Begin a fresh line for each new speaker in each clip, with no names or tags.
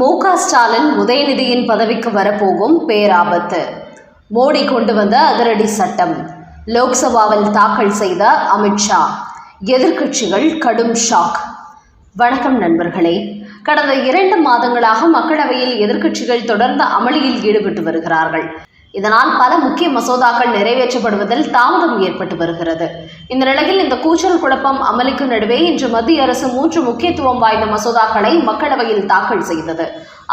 மு க ஸ்டாலின் உதயநிதியின் பதவிக்கு வரப்போகும் பேராபத்து மோடி கொண்டு வந்த அதிரடி சட்டம் லோக்சபாவில் தாக்கல் செய்த அமித்ஷா எதிர்க்கட்சிகள் கடும் ஷாக் வணக்கம் நண்பர்களே கடந்த இரண்டு மாதங்களாக மக்களவையில் எதிர்க்கட்சிகள் தொடர்ந்து அமளியில் ஈடுபட்டு வருகிறார்கள் இதனால் பல முக்கிய மசோதாக்கள் நிறைவேற்றப்படுவதில் தாமதம் ஏற்பட்டு வருகிறது இந்த நிலையில் இந்த கூச்சல் குழப்பம் அமளிக்கு நடுவே இன்று மத்திய அரசு மூன்று முக்கியத்துவம் வாய்ந்த மசோதாக்களை மக்களவையில் தாக்கல் செய்தது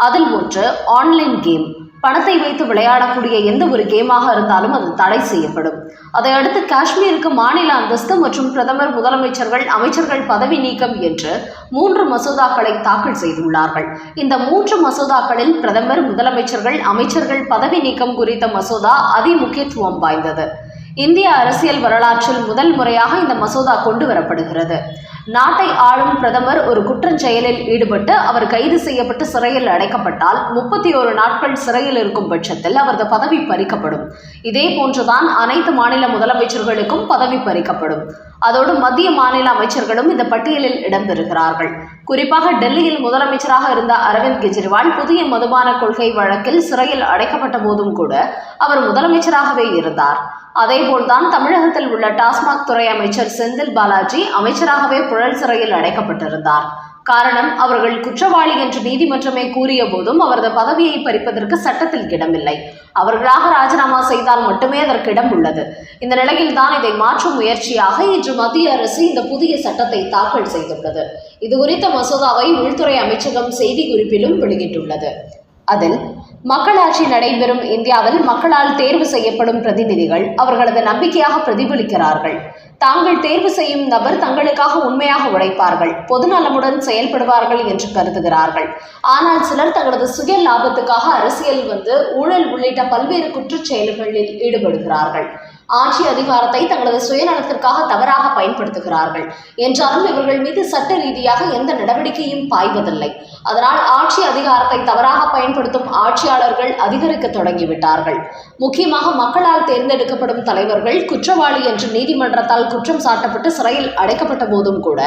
அதில் ஒன்று ஆன்லைன் கேம் பணத்தை வைத்து விளையாடக்கூடிய எந்த ஒரு கேமாக இருந்தாலும் அது தடை செய்யப்படும் அதையடுத்து காஷ்மீருக்கு மாநில அந்தஸ்து மற்றும் பிரதமர் முதலமைச்சர்கள் அமைச்சர்கள் பதவி நீக்கம் என்று மூன்று மசோதாக்களை தாக்கல் செய்துள்ளார்கள் இந்த மூன்று மசோதாக்களில் பிரதமர் முதலமைச்சர்கள் அமைச்சர்கள் பதவி நீக்கம் குறித்த மசோதா அதிமுக்கியத்துவம் வாய்ந்தது இந்திய அரசியல் வரலாற்றில் முதல் முறையாக இந்த மசோதா கொண்டு வரப்படுகிறது நாட்டை ஆளும் பிரதமர் ஒரு செயலில் ஈடுபட்டு அவர் கைது செய்யப்பட்டு சிறையில் அடைக்கப்பட்டால் முப்பத்தி ஒரு நாட்கள் சிறையில் இருக்கும் பட்சத்தில் அவரது பதவி பறிக்கப்படும் இதே போன்றுதான் அனைத்து மாநில முதலமைச்சர்களுக்கும் பதவி பறிக்கப்படும் அதோடு மத்திய மாநில அமைச்சர்களும் இந்த பட்டியலில் இடம்பெறுகிறார்கள் குறிப்பாக டெல்லியில் முதலமைச்சராக இருந்த அரவிந்த் கெஜ்ரிவால் புதிய மதுபான கொள்கை வழக்கில் சிறையில் அடைக்கப்பட்ட போதும் கூட அவர் முதலமைச்சராகவே இருந்தார் அதேபோல்தான் தமிழகத்தில் உள்ள டாஸ்மாக் துறை அமைச்சர் செந்தில் பாலாஜி அமைச்சராகவே புழல் சிறையில் அடைக்கப்பட்டிருந்தார் காரணம் அவர்கள் குற்றவாளி என்று நீதிமன்றமே கூறிய போதும் அவரது பதவியை பறிப்பதற்கு சட்டத்தில் இடமில்லை அவர்களாக ராஜினாமா செய்தால் மட்டுமே அதற்கு இடம் உள்ளது இந்த நிலையில் தான் இதை மாற்றும் முயற்சியாக இன்று மத்திய அரசு இந்த புதிய சட்டத்தை தாக்கல் செய்துள்ளது இது குறித்த மசோதாவை உள்துறை அமைச்சகம் செய்திக்குறிப்பிலும் வெளியிட்டுள்ளது அதில் மக்களாட்சி நடைபெறும் இந்தியாவில் மக்களால் தேர்வு செய்யப்படும் பிரதிநிதிகள் அவர்களது நம்பிக்கையாக பிரதிபலிக்கிறார்கள் தாங்கள் தேர்வு செய்யும் நபர் தங்களுக்காக உண்மையாக உழைப்பார்கள் பொதுநலமுடன் செயல்படுவார்கள் என்று கருதுகிறார்கள் ஆனால் சிலர் தங்களது சுய லாபத்துக்காக அரசியல் வந்து ஊழல் உள்ளிட்ட பல்வேறு குற்றச் செயல்களில் ஈடுபடுகிறார்கள் ஆட்சி அதிகாரத்தை தங்களது சுயநலத்திற்காக தவறாக பயன்படுத்துகிறார்கள் என்றாலும் இவர்கள் மீது சட்ட ரீதியாக எந்த நடவடிக்கையும் பாய்வதில்லை அதனால் ஆட்சி அதிகாரத்தை தவறாக பயன்படுத்தும் ஆட்சியாளர்கள் அதிகரிக்க தொடங்கிவிட்டார்கள் முக்கியமாக மக்களால் தேர்ந்தெடுக்கப்படும் தலைவர்கள் குற்றவாளி என்று நீதிமன்றத்தால் குற்றம் சாட்டப்பட்டு சிறையில் அடைக்கப்பட்ட போதும் கூட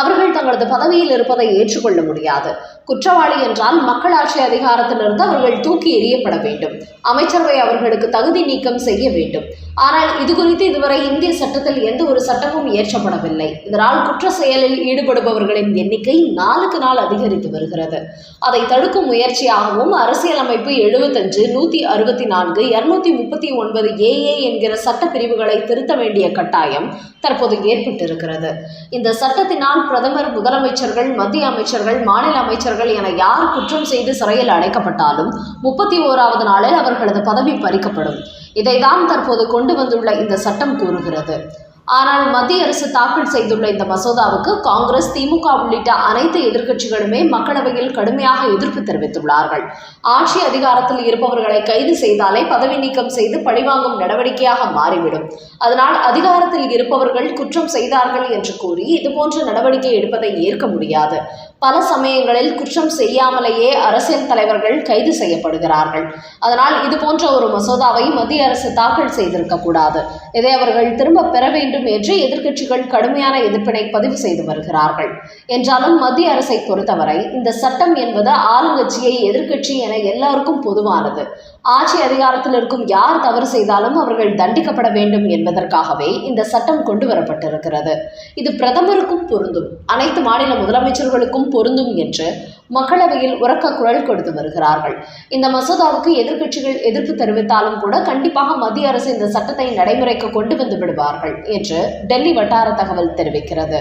அவர்கள் தங்களது பதவியில் இருப்பதை ஏற்றுக்கொள்ள முடியாது குற்றவாளி என்றால் மக்களாட்சி அதிகாரத்திலிருந்து அவர்கள் தூக்கி எறியப்பட வேண்டும் அமைச்சரவை அவர்களுக்கு தகுதி நீக்கம் செய்ய வேண்டும் ஆனால் இது குறித்து இதுவரை இந்திய சட்டத்தில் எந்த ஒரு சட்டமும் இயற்றப்படவில்லை இதனால் குற்ற செயலில் ஈடுபடுபவர்களின் எண்ணிக்கை நாளுக்கு நாள் அதிகரித்து வருகிறது அதை தடுக்கும் முயற்சியாகவும் அரசியலமைப்பு எழுபத்தஞ்சு நூத்தி அறுபத்தி நான்கு இருநூத்தி முப்பத்தி ஒன்பது ஏஏ என்கிற சட்ட பிரிவுகளை திருத்த வேண்டிய கட்டாயம் தற்போது ஏற்பட்டிருக்கிறது இந்த சட்டத்தினால் பிரதமர் முதலமைச்சர்கள் மத்திய அமைச்சர்கள் மாநில அமைச்சர்கள் அமைச்சர்கள் என யார் குற்றம் செய்து சிறையில் அடைக்கப்பட்டாலும் முப்பத்தி ஓராவது நாளில் அவர்களது பதவி பறிக்கப்படும் இதைதான் தற்போது கொண்டு வந்துள்ள இந்த சட்டம் கூறுகிறது ஆனால் மத்திய அரசு தாக்கல் செய்துள்ள இந்த மசோதாவுக்கு காங்கிரஸ் திமுக உள்ளிட்ட அனைத்து எதிர்க்கட்சிகளுமே மக்களவையில் கடுமையாக எதிர்ப்பு தெரிவித்துள்ளார்கள் ஆட்சி அதிகாரத்தில் இருப்பவர்களை கைது செய்தாலே பதவி நீக்கம் செய்து பழிவாங்கும் நடவடிக்கையாக மாறிவிடும் அதனால் அதிகாரத்தில் இருப்பவர்கள் குற்றம் செய்தார்கள் என்று கூறி இதுபோன்ற நடவடிக்கை எடுப்பதை ஏற்க முடியாது பல சமயங்களில் குற்றம் செய்யாமலேயே அரசியல் தலைவர்கள் கைது செய்யப்படுகிறார்கள் அதனால் இது போன்ற ஒரு மசோதாவை மத்திய அரசு தாக்கல் செய்திருக்க கூடாது இதை அவர்கள் திரும்ப பெற வேண்டும் என்று எதிர்க்கட்சிகள் கடுமையான எதிர்ப்பினை பதிவு செய்து வருகிறார்கள் என்றாலும் மத்திய அரசை பொறுத்தவரை இந்த சட்டம் என்பது ஆளுங்கட்சியை எதிர்க்கட்சி என எல்லாருக்கும் பொதுவானது ஆட்சி அதிகாரத்தில் இருக்கும் யார் தவறு செய்தாலும் அவர்கள் தண்டிக்கப்பட வேண்டும் என்பதற்காகவே இந்த சட்டம் கொண்டு வரப்பட்டிருக்கிறது இது பிரதமருக்கும் பொருந்தும் அனைத்து மாநில முதலமைச்சர்களுக்கும் பொருந்தும் என்று மக்களவையில் உறக்க குரல் கொடுத்து வருகிறார்கள் இந்த மசோதாவுக்கு எதிர்க்கட்சிகள் எதிர்ப்பு தெரிவித்தாலும் கூட கண்டிப்பாக மத்திய அரசு இந்த சட்டத்தை நடைமுறைக்கு கொண்டு வந்து விடுவார்கள் என்று டெல்லி வட்டார தகவல் தெரிவிக்கிறது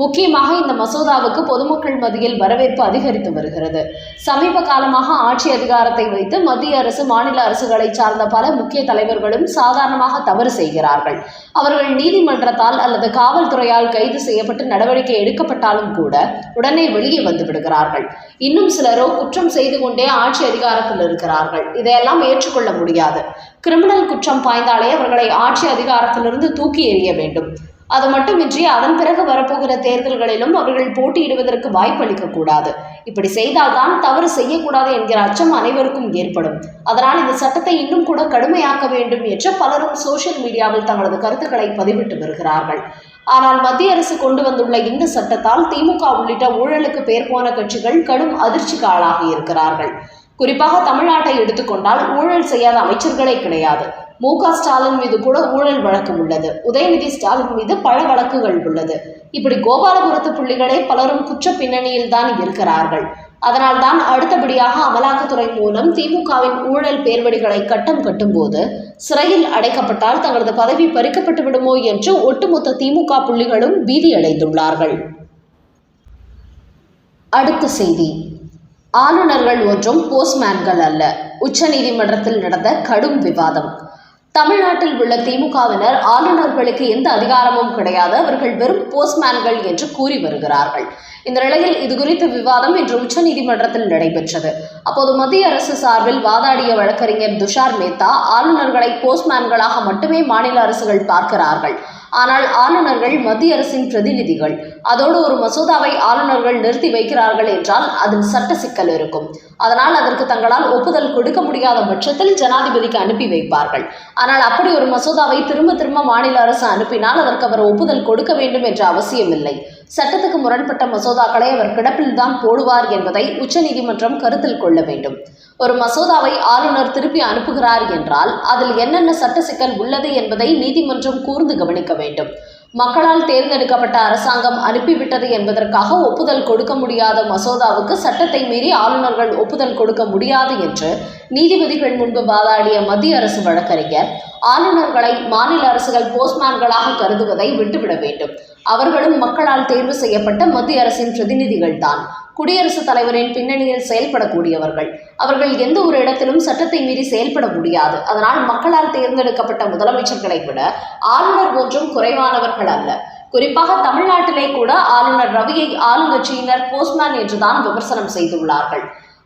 முக்கியமாக இந்த மசோதாவுக்கு பொதுமக்கள் மத்தியில் வரவேற்பு அதிகரித்து வருகிறது சமீப காலமாக ஆட்சி அதிகாரத்தை வைத்து மத்திய அரசு மாநில அரசுகளை சார்ந்த பல முக்கிய தலைவர்களும் சாதாரணமாக தவறு செய்கிறார்கள் அவர்கள் நீதிமன்றத்தால் அல்லது காவல்துறையால் கைது செய்யப்பட்டு நடவடிக்கை எடுக்கப்பட்டாலும் கூட உடனே வெளியே வந்து விடுகிறார்கள் இன்னும் சிலரோ குற்றம் செய்து கொண்டே ஆட்சி அதிகாரத்தில் இருக்கிறார்கள் இதையெல்லாம் ஏற்றுக்கொள்ள முடியாது கிரிமினல் குற்றம் பாய்ந்தாலே அவர்களை ஆட்சி அதிகாரத்திலிருந்து தூக்கி எறிய வேண்டும் அது மட்டுமின்றி அதன் பிறகு வரப்போகிற தேர்தல்களிலும் அவர்கள் போட்டியிடுவதற்கு வாய்ப்பளிக்க கூடாது இப்படி செய்தால்தான் தவறு செய்யக்கூடாது என்கிற அச்சம் அனைவருக்கும் ஏற்படும் அதனால் இந்த சட்டத்தை இன்னும் கூட கடுமையாக்க வேண்டும் என்று பலரும் சோசியல் மீடியாவில் தங்களது கருத்துக்களை பதிவிட்டு வருகிறார்கள் ஆனால் மத்திய அரசு கொண்டு வந்துள்ள இந்த சட்டத்தால் திமுக உள்ளிட்ட ஊழலுக்கு பேர் போன கட்சிகள் கடும் அதிர்ச்சிக்கு ஆளாகி இருக்கிறார்கள் குறிப்பாக தமிழ்நாட்டை எடுத்துக்கொண்டால் ஊழல் செய்யாத அமைச்சர்களே கிடையாது மு ஸ்டாலின் மீது கூட ஊழல் வழக்கம் உள்ளது உதயநிதி ஸ்டாலின் மீது பல வழக்குகள் உள்ளது இப்படி கோபாலபுரத்து புள்ளிகளே பலரும் குற்ற பின்னணியில் தான் இருக்கிறார்கள் அதனால் தான் அடுத்தபடியாக அமலாக்கத்துறை மூலம் திமுகவின் ஊழல் பேர்வடிகளை கட்டம் கட்டும்போது சிறையில் அடைக்கப்பட்டால் தங்களது பதவி பறிக்கப்பட்டு விடுமோ என்று ஒட்டுமொத்த திமுக புள்ளிகளும் பீதியடைந்துள்ளார்கள் அடுத்த செய்தி ஆளுநர்கள் ஒன்றும் போஸ்ட்மேன்கள் அல்ல உச்சநீதிமன்றத்தில் நடந்த கடும் விவாதம் தமிழ்நாட்டில் உள்ள திமுகவினர் ஆளுநர்களுக்கு எந்த அதிகாரமும் கிடையாது அவர்கள் வெறும் போஸ்ட்மேன்கள் என்று கூறி வருகிறார்கள் இந்த நிலையில் இதுகுறித்த விவாதம் இன்று உச்சநீதிமன்றத்தில் நடைபெற்றது அப்போது மத்திய அரசு சார்பில் வாதாடிய வழக்கறிஞர் துஷார் மேத்தா ஆளுநர்களை போஸ்ட்மேன்களாக மட்டுமே மாநில அரசுகள் பார்க்கிறார்கள் ஆனால் ஆளுநர்கள் மத்திய அரசின் பிரதிநிதிகள் அதோடு ஒரு மசோதாவை ஆளுநர்கள் நிறுத்தி வைக்கிறார்கள் என்றால் அதில் சட்ட சிக்கல் இருக்கும் அதனால் அதற்கு தங்களால் ஒப்புதல் கொடுக்க முடியாத பட்சத்தில் ஜனாதிபதிக்கு அனுப்பி வைப்பார்கள் ஆனால் அப்படி ஒரு மசோதாவை திரும்ப திரும்ப மாநில அரசு அனுப்பினால் அதற்கு அவர் ஒப்புதல் கொடுக்க வேண்டும் என்ற அவசியம் இல்லை சட்டத்துக்கு முரண்பட்ட மசோதாக்களை அவர் கிடப்பில்தான் போடுவார் என்பதை உச்சநீதிமன்றம் கருத்தில் கொள்ள வேண்டும் ஒரு மசோதாவை ஆளுநர் திருப்பி அனுப்புகிறார் என்றால் அதில் என்னென்ன சட்ட சிக்கல் உள்ளது என்பதை நீதிமன்றம் கூர்ந்து கவனிக்க வேண்டும் மக்களால் தேர்ந்தெடுக்கப்பட்ட அரசாங்கம் அனுப்பிவிட்டது என்பதற்காக ஒப்புதல் கொடுக்க முடியாத மசோதாவுக்கு சட்டத்தை மீறி ஆளுநர்கள் ஒப்புதல் கொடுக்க முடியாது என்று நீதிபதிகள் முன்பு வாதாடிய மத்திய அரசு வழக்கறிஞர் ஆளுநர்களை மாநில அரசுகள் போஸ்ட்மேன்களாக கருதுவதை விட்டுவிட வேண்டும் அவர்களும் மக்களால் தேர்வு செய்யப்பட்ட மத்திய அரசின் பிரதிநிதிகள் தான் குடியரசுத் தலைவரின் பின்னணியில் செயல்படக்கூடியவர்கள் அவர்கள் எந்த ஒரு இடத்திலும் சட்டத்தை மீறி செயல்பட முடியாது அதனால் மக்களால் தேர்ந்தெடுக்கப்பட்ட முதலமைச்சர்களை விட ஆளுநர் ஒன்றும் குறைவானவர்கள் அல்ல குறிப்பாக தமிழ்நாட்டிலே கூட ஆளுநர் ரவியை ஆளுங்கட்சியினர் போஸ்ட்மேன் என்றுதான் விமர்சனம் செய்துள்ளார்கள்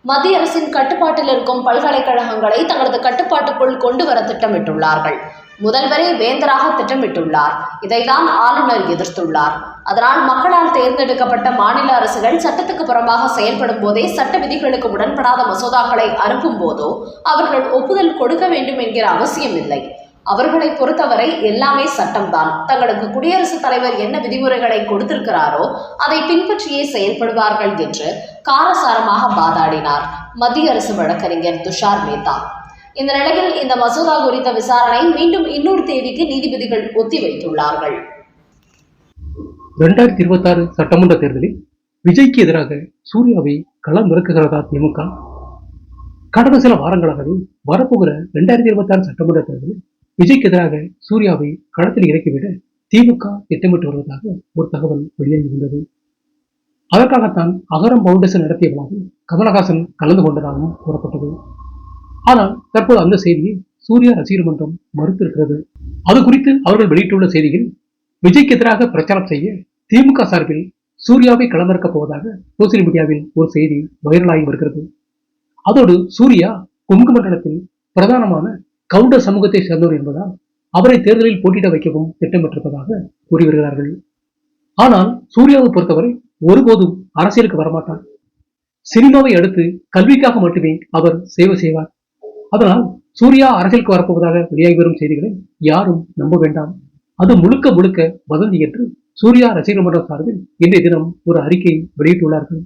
மத்திய அரசின் கட்டுப்பாட்டில் இருக்கும் பல்கலைக்கழகங்களை தங்களது கட்டுப்பாட்டுக்குள் கொண்டு வர திட்டமிட்டுள்ளார்கள் முதல்வரே வேந்தராக திட்டமிட்டுள்ளார் இதைதான் ஆளுநர் எதிர்த்துள்ளார் அதனால் மக்களால் தேர்ந்தெடுக்கப்பட்ட மாநில அரசுகள் சட்டத்துக்கு புறம்பாக செயல்படும் போதே சட்ட விதிகளுக்கு உடன்படாத மசோதாக்களை அனுப்பும் போதோ அவர்கள் ஒப்புதல் கொடுக்க வேண்டும் என்கிற அவசியம் இல்லை அவர்களை பொறுத்தவரை எல்லாமே சட்டம்தான் தங்களுக்கு குடியரசுத் தலைவர் என்ன விதிமுறைகளை கொடுத்திருக்கிறாரோ அதை பின்பற்றியே செயல்படுவார்கள் என்று காரசாரமாக வாதாடினார் மத்திய அரசு வழக்கறிஞர் துஷார் மேத்தா இந்த நிலையில் இந்த மசோதா குறித்த விசாரணை மீண்டும் இன்னொரு தேதிக்கு நீதிபதிகள் ஒத்திவைத்துள்ளார்கள்
இரண்டாயிரத்தி இருபத்தி ஆறு சட்டமன்ற தேர்தலில் விஜய்க்கு எதிராக சூர்யாவை களம் இறக்குகிறதா திமுக கடந்த சில வாரங்களாகவே வரப்போகிற இரண்டாயிரத்தி இருபத்தி ஆறு சட்டமன்ற தேர்தலில் விஜய்க்கு எதிராக சூர்யாவை களத்தில் இறக்கிவிட திமுக திட்டமிட்டு வருவதாக ஒரு தகவல் வெளியாகியிருந்தது அதற்காகத்தான் அகரம் பவுண்டேஷன் நடத்திய விழாவில் கமலஹாசன் கலந்து கொண்டதாகவும் கூறப்பட்டது ஆனால் தற்போது அந்த செய்தியை சூர்யா ரசிகர் மன்றம் மறுத்திருக்கிறது அது குறித்து அவர்கள் வெளியிட்டுள்ள செய்தியில் விஜய்க்கு எதிராக பிரச்சாரம் செய்ய திமுக சார்பில் சூர்யாவை களமிறக்கப் போவதாக சோசியல் மீடியாவில் ஒரு செய்தி வைரலாகி வருகிறது அதோடு சூர்யா கொங்கு மண்டலத்தில் பிரதானமான கவுண்டர் சமூகத்தை சேர்ந்தவர் என்பதால் அவரை தேர்தலில் போட்டியிட வைக்கவும் திட்டமிட்டிருப்பதாக கூறி வருகிறார்கள் ஆனால் சூர்யாவை பொறுத்தவரை ஒருபோதும் அரசியலுக்கு வரமாட்டார் சினிமாவை அடுத்து கல்விக்காக மட்டுமே அவர் சேவை செய்வார் அதனால் சூர்யா அரசியலுக்கு வரப்போவதாக வெளியாகி வரும் செய்திகளை யாரும் நம்ப வேண்டாம் அது முழுக்க முழுக்க வதந்தி என்று சூர்யா ரசிகர் மன்றம் சார்பில் இன்றைய தினம் ஒரு அறிக்கையை வெளியிட்டுள்ளார்கள்